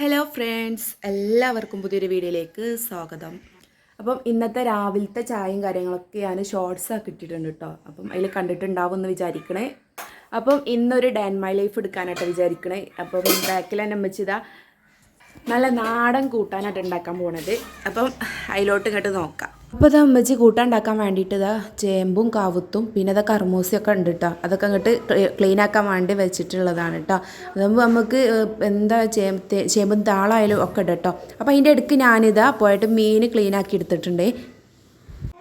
Hello friends എല്ലാവർക്കും പുതിയൊരു വീഡിയോയിലേക്ക് സ്വാഗതം. അപ്പം ഇന്നത്തെ രാവിലത്തെ ചായയും കാര്യങ്ങളൊക്കെ ഞാൻ ഷോർട്സ് ആക്കി ഇട്ടിട്ടുണ്ട് കേട്ടോ അപ്പം അതിൽ കണ്ടിട്ടുണ്ടാവും എന്ന് വിചാരിക്കണേ. അപ്പം ഇന്നൊരു ഡാൻ മൈ ലൈഫ് എടുക്കാനായിട്ട് വിചാരിക്കണേ. അപ്പം ബാക്കിൽ തന്നെ വെച്ചിതാ നല്ല നാടൻ കൂട്ടാനായിട്ട് ഉണ്ടാക്കാൻ പോണത്. അപ്പം അതിലോട്ട് കേട്ട് നോക്കാം. അപ്പോൾ ഇത് അമ്മച്ചി കൂട്ടാണ്ടാക്കാൻ വേണ്ടിയിട്ട് ഇതാ ചേമ്പും കാവുത്തും പിന്നെ ഇതാ കർമൂസിയൊക്കെ ഉണ്ട് കേട്ടോ അതൊക്കെ അങ്ങോട്ട് ക്ലീൻ ആക്കാൻ വേണ്ടി വെച്ചിട്ടുള്ളതാണ് കേട്ടോ അതാകുമ്പോൾ നമുക്ക് എന്താ ചേമ്പ് ചേമ്പും താളായാലും ഒക്കെ ഉണ്ട് കേട്ടോ അപ്പോൾ അതിന്റെ ഇടയ്ക്ക് ഞാനിതാ പോയിട്ട് മീൻ ക്ലീൻ ആക്കി എടുത്തിട്ടുണ്ട്.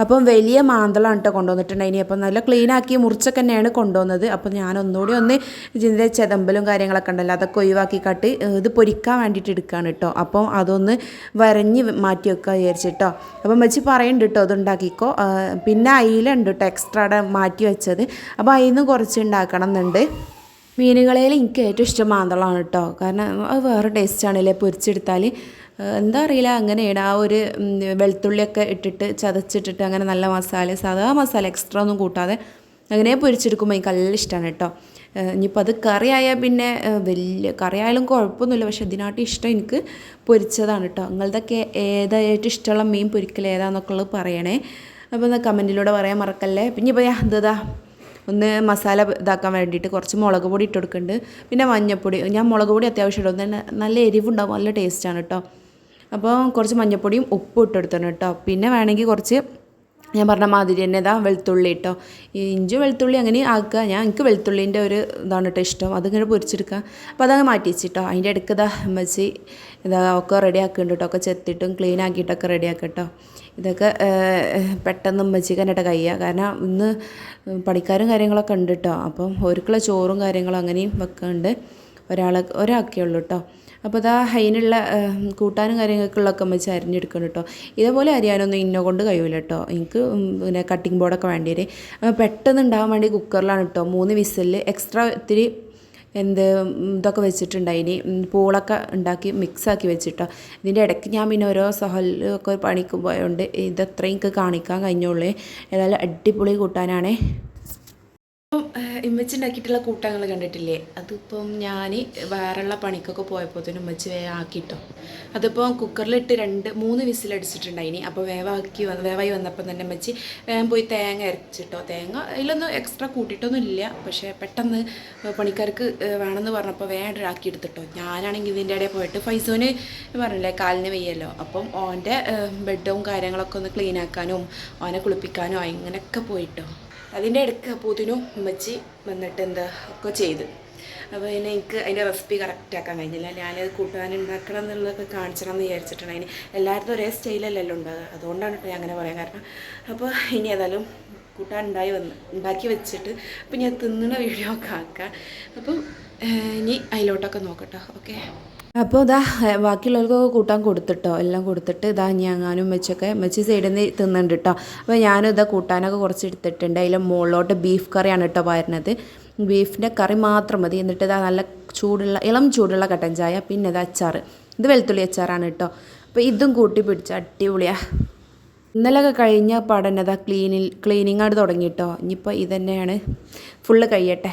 അപ്പം വലിയ മാന്തളാണ് കേട്ടോ കൊണ്ടുവന്നിട്ടുണ്ടായിനി അപ്പം നല്ല ക്ലീൻ ആക്കി മുറിച്ചൊക്കെ തന്നെയാണ് കൊണ്ടുവന്നത്. അപ്പം ഞാൻ ഒന്നുകൂടി ഒന്ന് ഇതിന്റെ ചെതമ്പലും കാര്യങ്ങളൊക്കെ ഉണ്ടല്ലോ അതൊക്കെ ഒഴിവാക്കിക്കാട്ട് ഇത് പൊരിക്കാൻ വേണ്ടിയിട്ട് എടുക്കുകയാണ് കേട്ടോ അപ്പം അതൊന്ന് വരഞ്ഞ് മാറ്റി വെക്കുക വിചാരിച്ചിട്ടോ. അപ്പം വെച്ച് പറയുന്നുണ്ട് കേട്ടോ അത് ഉണ്ടാക്കിക്കോ. ആ, പിന്നെ അയിലുണ്ട് കേട്ടോ എക്സ്ട്രാ മാറ്റി വെച്ചത്. അപ്പോൾ അതിൽ നിന്ന് കുറച്ച് ഉണ്ടാക്കണം എന്നുണ്ട്. മീനുകളിൽ എനിക്ക് ഏറ്റവും ഇഷ്ടം മാന്തളമാണ് കേട്ടോ കാരണം അത് വേറെ ടേസ്റ്റാണല്ലേ പൊരിച്ചെടുത്താൽ എന്താ അറിയില്ല അങ്ങനെയാണ്. ആ ഒരു വെളുത്തുള്ളിയൊക്കെ ഇട്ടിട്ട് ചതച്ചിട്ടിട്ട് അങ്ങനെ നല്ല മസാല സാധാ മസാല എക്സ്ട്രാ ഒന്നും കൂട്ടാതെ അങ്ങനെ പൊരിച്ചെടുക്കുമ്പോൾ എനിക്ക് നല്ല ഇഷ്ടമാണ് കേട്ടോ. ഇനിയിപ്പോൾ അത് കറി ആയാൽ പിന്നെ വലിയ കറി ആയാലും കുഴപ്പമൊന്നുമില്ല. പക്ഷെ ഇതിനായിട്ട് ഇഷ്ടം എനിക്ക് പൊരിച്ചതാണ് കേട്ടോ. നിങ്ങളതൊക്കെ ഏതായിട്ട് ഇഷ്ടമുള്ള മീൻ പൊരിക്കൽ ഏതാന്നൊക്കെ പറയണേ. അപ്പോൾ എന്നാൽ കമന്റിലൂടെ പറയാൻ മറക്കല്ലേ? പിന്നെ ഇപ്പോൾ എന്താ ഒന്ന് മസാല ഇതാക്കാൻ വേണ്ടിയിട്ട് കുറച്ച് മുളക് പൊടി ഇട്ട് കൊടുക്കുന്നുണ്ട്. പിന്നെ മഞ്ഞൾപ്പൊടി ഞാൻ മുളക് പൊടി അത്യാവശ്യം ഇടും. നല്ല എരിവുണ്ടാവും നല്ല ടേസ്റ്റാണ് കേട്ടോ. അപ്പോൾ കുറച്ച് മഞ്ഞപ്പൊടിയും ഉപ്പും ഇട്ട് കൊടുത്തണം കേട്ടോ. പിന്നെ വേണമെങ്കിൽ കുറച്ച് ഞാൻ പറഞ്ഞ മാതിരി തന്നെ ഇതാ വെളുത്തുള്ളി കേട്ടോ ഇഞ്ചി വെളുത്തുള്ളി അങ്ങനെ ആക്കുക. ഞാൻ എനിക്ക് വെളുത്തുള്ളീന്റെ ഒരു ഇതാണ് കേട്ടോ ഇഷ്ടം. അതിങ്ങനെ പൊരിച്ചെടുക്കുക. അപ്പോൾ അതങ്ങ് മാറ്റി വെച്ചിട്ടോ. അതിന്റെ ഇടയ്ക്ക് ഇതാ വെച്ച് ഇതാ ഒക്കെ റെഡി ആക്കുന്നുണ്ട് കേട്ടോ. ഒക്കെ ചെത്തിയിട്ടും ക്ലീൻ ആക്കിയിട്ടൊക്കെ റെഡി ആക്കട്ടോ ഇതൊക്കെ പെട്ടെന്ന് പെട്ടെന്ന് ഉമ്മച്ചിക്കാനായിട്ട് കഴിയുക കാരണം ഇന്ന് പണിക്കാരും കാര്യങ്ങളൊക്കെ ഉണ്ട് കേട്ടോ. അപ്പം ഒരുക്കുള്ള ചോറും കാര്യങ്ങളും അങ്ങനെയും വെക്കുന്നുണ്ട് ഒരാളെ ഒരാക്കേ ഉള്ളൂ കേട്ടോ. അപ്പോൾ ഇതാ അതിനുള്ള കൂട്ടാനും കാര്യങ്ങൾക്കുള്ളതൊക്കെ വെച്ച് അരിഞ്ഞെടുക്കണം കേട്ടോ ഇതേപോലെ അരിയാനൊന്നും ഇന്ന കൊണ്ട് കഴിയൂല കേട്ടോ എനിക്ക് പിന്നെ കട്ടിംഗ് ബോർഡൊക്കെ വേണ്ടി വരും. പെട്ടെന്ന് ഉണ്ടാകാൻ വേണ്ടി കുക്കറിലാണ് കേട്ടോ മൂന്ന് വിസിലിൽ എക്സ്ട്രാ ഇത്തിരി എന്ത് ഇതൊക്കെ വെച്ചിട്ടുണ്ടായിനി പൂളൊക്കെ ഉണ്ടാക്കി മിക്സാക്കി വെച്ചിട്ടോ ഇതിന്റെ ഇടയ്ക്ക് ഞാൻ പിന്നെ ഓരോ സഹലൊക്കെ പണിക്ക് പോയതുകൊണ്ട് ഇതത്രയും എനിക്ക് കാണിക്കാൻ കഴിഞ്ഞുള്ളൂ. ഏതായാലും അടിപൊളി കൂട്ടാനാണേ. ഇപ്പം ഇമ്മച്ചി ഉണ്ടാക്കിയിട്ടുള്ള കൂട്ടങ്ങൾ കണ്ടിട്ടില്ലേ? അതിപ്പം ഞാൻ വേറെയുള്ള പണിക്കൊക്കെ പോയപ്പോഴത്തേനും ഉമ്മച്ചി വേവാക്കിട്ടോ അതിപ്പോൾ കുക്കറിലിട്ട് രണ്ട് മൂന്ന് വിസിലടിച്ചിട്ടുണ്ടായിനി. അപ്പോൾ വേവാക്കി വേവായി വന്നപ്പോൾ തന്നെ ഉമ്മച്ചി വേഗം പോയി തേങ്ങ അരച്ചിട്ടോ. തേങ്ങ അതിലൊന്നും എക്സ്ട്രാ കൂട്ടിയിട്ടൊന്നും ഇല്ല പക്ഷേ പെട്ടെന്ന് പണിക്കാർക്ക് വേണമെന്ന് പറഞ്ഞപ്പോൾ വേഗം ആക്കി എടുത്തിട്ടോ ഞാനാണെങ്കിൽ ഇതിന്റെ ഇടയിൽ പോയിട്ട് ഫൈസോന് പറഞ്ഞില്ലേ കാലിന് വയ്യല്ലോ. അപ്പം ഓന്റെ ബെഡും കാര്യങ്ങളൊക്കെ ഒന്ന് ക്ലീൻ ആക്കാനും ഓനെ കുളിപ്പിക്കാനും അങ്ങനെയൊക്കെ പോയിട്ടോ. അതിന്റെ ഇടയ്ക്ക് അപ്പോത്തിനും ഉമ്മച്ചി വന്നിട്ട് എന്താ ഒക്കെ ചെയ്ത്. അപ്പോൾ പിന്നെ എനിക്ക് അതിന്റെ റെസിപ്പി കറക്റ്റ് ആക്കാൻ കഴിഞ്ഞില്ല. ഞാനത് കൂട്ടുകാരൻ ഉണ്ടാക്കണം എന്നുള്ളതൊക്കെ കാണിച്ചണം എന്ന് വിചാരിച്ചിട്ടാണ് അതിന് എല്ലായിടത്തും ഒരേ സ്റ്റൈലല്ലല്ലോ ഉണ്ടാകുക അതുകൊണ്ടാണ് കേട്ടോ ഞാൻ അങ്ങനെ പറയാൻ കാരണം. അപ്പോൾ ഇനി ഏതായാലും കൂട്ടാൻ ഉണ്ടായി വന്ന് ഉണ്ടാക്കി വെച്ചിട്ട് അപ്പോൾ ഞാൻ തിന്നുന്ന വീഡിയോ ഒക്കെ ആക്കാം. അപ്പം ഇനി അതിലോട്ടൊക്കെ നോക്കട്ടോ. ഓക്കെ അപ്പോൾ ഇതാ ബാക്കിയുള്ളവർക്കൊക്കെ കൂട്ടാൻ കൊടുത്തിട്ടോ. എല്ലാം കൊടുത്തിട്ട് ഇതാ അങ്ങാനും വെച്ചൊക്കെ വെച്ച് സൈഡിൽ നിന്ന് തിന്നുന്നുണ്ട് കേട്ടോ അപ്പോൾ ഞാനും ഇതാ കൂട്ടാനൊക്കെ കുറച്ച് എടുത്തിട്ടുണ്ട്. അതിൽ മുകളിലോട്ട് ബീഫ് കറിയാണ് കേട്ടോ വരുന്നത് ബീഫിന്റെ കറി മാത്രം മതി. എന്നിട്ട് ഇതാ നല്ല ചൂടുള്ള ഇളം ചൂടുള്ള കട്ടൻ ചായ പിന്നെ ഇതാ അച്ചാർ ഇത് വെളുത്തുള്ളി അച്ചാറാണ് കേട്ടോ അപ്പോൾ ഇതും കൂട്ടി പിടിച്ച് അടിപൊളിയാ. ഇന്നലെയൊക്കെ കഴിഞ്ഞ പാടന്നെ അതാ ക്ലീനിൽ ക്ലീനിങ് ആയിട്ട് തുടങ്ങി കേട്ടോ ഇനിയിപ്പോൾ ഇതന്നെയാണ്. ഫുള്ള് കഴിയട്ടെ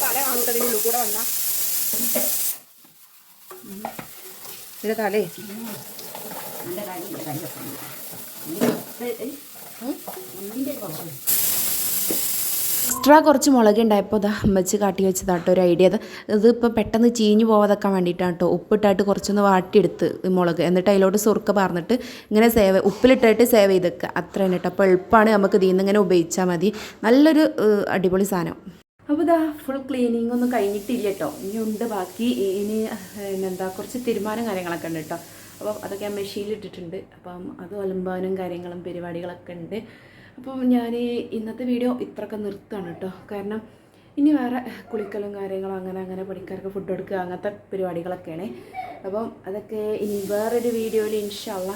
തല നമുക്ക് അതിനുള്ളിൽ കൂടെ വന്ന ഇതിന്റെ തലേ എക്സ്ട്രാ കുറച്ച് മുളക് ഉണ്ടായപ്പോൾ അത് അമ്മച്ച് കാട്ടി വെച്ചതാട്ടോ ഒരു ഐഡിയ അത് ഇതിപ്പോൾ പെട്ടെന്ന് ചീഞ്ഞു പോവാതൊക്കെ വേണ്ടിയിട്ടാണ് കേട്ടോ ഉപ്പിട്ടായിട്ട് കുറച്ചൊന്ന് വാട്ടിയെടുത്ത് മുളക്. എന്നിട്ട് അതിലോട്ട് സുറുക്ക പറഞ്ഞിട്ട് ഇങ്ങനെ സേവ് ഉപ്പിലിട്ടിട്ട് സേവ് ചെയ്ത് വെക്കുക അത്ര തന്നെ കേട്ടോ അപ്പോൾ എളുപ്പമാണ് നമുക്ക് ഇതിൽ നിന്ന് ഇങ്ങനെ ഉപയോഗിച്ചാൽ മതി. നല്ലൊരു അടിപൊളി സാധനം. അപ്പോൾ ഇതാ ഫുൾ ക്ലീനിങ് ഒന്നും കഴിഞ്ഞിട്ടില്ല കേട്ടോ ഇനി ഉണ്ട് ബാക്കി. ഇനി എന്താ കുറച്ച് തീരുമാനം കാര്യങ്ങളൊക്കെ ഉണ്ട് കേട്ടോ അപ്പോൾ അതൊക്കെ ഞാൻ മെഷീനിൽ ഇട്ടിട്ടുണ്ട്. അപ്പം അത് അലമ്പാനും കാര്യങ്ങളും പരിപാടികളൊക്കെ ഉണ്ട്. അപ്പം ഞാൻ ഇന്നത്തെ വീഡിയോ ഇത്രയൊക്കെ നിർത്തുകയാണ് കേട്ടോ. കാരണം ഇനി വേറെ കുളിക്കലും കാര്യങ്ങളും അങ്ങനെ അങ്ങനെ പണിക്കാർക്ക് ഫുഡ് കൊടുക്കുക അങ്ങനത്തെ പരിപാടികളൊക്കെയാണ്. അപ്പം അതൊക്കെ ഇനി വേറൊരു വീഡിയോയിൽ ഇൻഷല്ല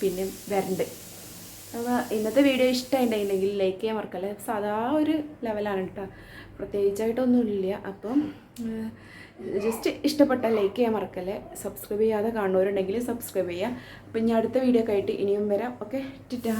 പിന്നെ വരണ്ട്. അപ്പോൾ ഇന്നത്തെ വീഡിയോ ഇഷ്ടമായിട്ടുണ്ടെങ്കിൽ ലൈക്ക് ചെയ്യാൻ മറക്കല്ലേ? സാധാ ഒരു ലെവലാണ് കേട്ടോ. പ്രത്യേകിച്ചായിട്ടൊന്നുമില്ല. അപ്പം ജസ്റ്റ് ഇഷ്ടപ്പെട്ട ലൈക്ക് ചെയ്യാൻ മറക്കല്ലേ? സബ്സ്ക്രൈബ് ചെയ്യാതെ കാണുന്നവരുണ്ടെങ്കിൽ സബ്സ്ക്രൈബ് ചെയ്യുക. അപ്പം ഇനി അടുത്ത വീഡിയോ ഒക്കെ ആയിട്ട് ഇനിയും വരാം. ഓക്കെ ടിറ്റാ.